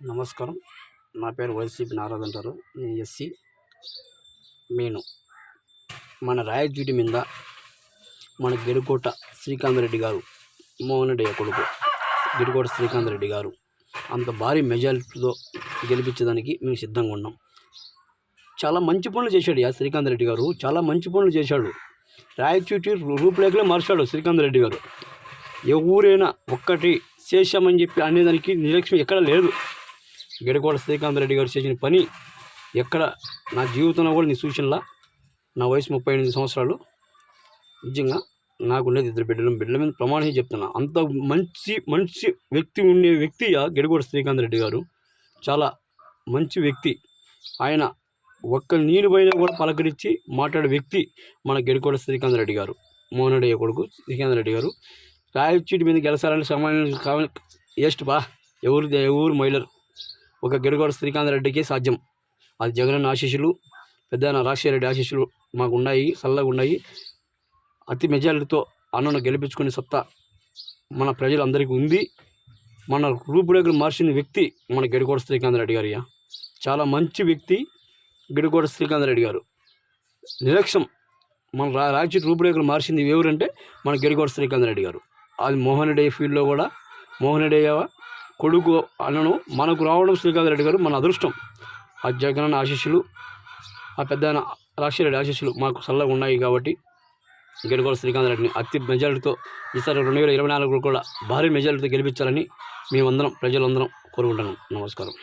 నమస్కారం. నా పేరు వైసీపీ నారాజ్ అంటారు. నేను ఎస్సీ నేను మన రాయచూటి మీద మన గిరికోట శ్రీకాంత్ రెడ్డి గారు మోహన్ రెడ్డి కొడుకు గిరికోట శ్రీకాంత్ రెడ్డి గారు అంత భారీ మెజారిటీతో గెలిపించడానికి మేము సిద్ధంగా ఉన్నాం. చాలా మంచి పనులు చేశాడు యా శ్రీకాంత్ రెడ్డి గారు. చాలా మంచి పనులు చేశాడు. రాయచూటి రూపురేఖలే మార్చాడు శ్రీకాంత్ రెడ్డి గారు ఎవరైనా ఒక్కటి చేశామని చెప్పి అనేదానికి నిర్లక్ష్యం ఎక్కడ లేదు. గడికోట శ్రీకాంత్ రెడ్డి గారు చేసిన పని ఎక్కడ నా జీవితంలో కూడా నీ సూచనలా నా వయసు ముప్పై ఎనిమిది సంవత్సరాలు నిజంగా నాకు ఉండేది ఇద్దరు బిడ్డలు. బిడ్డల మీద ప్రమాణం చెప్తున్నా. అంత మంచి మంచి వ్యక్తి ఉండే వ్యక్తి గిడగోడ గడికోట శ్రీకాంత్ రెడ్డి గారు. చాలా మంచి వ్యక్తి. ఆయన ఒక్క నీళ్ళు పైన కూడా పలకరించి మాట్లాడే వ్యక్తి మన గడికోట శ్రీకాంత్ రెడ్డి గారు. మోహన్ కొడుకు శ్రీకాంత్ రెడ్డి గారు. రాయచీటి మీద గెలసాలని సమయం కావాలి వేస్ట్ బా ఎవరు ఎవరు మహిళలు? ఒక గెడుగోడ శ్రీకాంత్ రెడ్డికి సాధ్యం. అది జగనన్న ఆశీస్సులు పెద్ద రాజశేఖర రెడ్డి ఆశీస్సులు మాకు ఉన్నాయి చల్లగా ఉన్నాయి. అతి మెజారిటీతో అన్నను గెలిపించుకునే సత్తా మన ప్రజలందరికీ ఉంది. మన రూపురేఖలు మార్చిన వ్యక్తి మన గెడుగోడ శ్రీకాంత్ రెడ్డి గారు చాలా మంచి వ్యక్తి గెడుగోడ శ్రీకాంత్ రెడ్డి గారు. నిరక్ష్యం మన రా రాజకీయ రూపురేఖలు మార్చింది ఎవరంటే మన గెడుగోడ శ్రీకాంత్ రెడ్డి గారు. అది మోహన్ రెడ్డి ఫీల్డ్లో కూడా మోహన్ రెడ్డి కొడుకు అన్నను మనకు రావడం శ్రీకాంత్ రెడ్డి గారు మన అదృష్టం. ఆ జగన్ ఆశీస్సులు ఆ పెద్ద రాజశేఖర ఆశీస్సులు మాకు చల్లగా ఉన్నాయి కాబట్టి గెలుగోల శ్రీకాంత్ రెడ్డిని అతి మెజారిటీతో ఈసారి రెండు వేల ఇరవై నాలుగులో కూడా భారీ మెజారిటీతో గెలిపించాలని మేమందరం ప్రజలందరం కోరుకుంటున్నాం. నమస్కారం.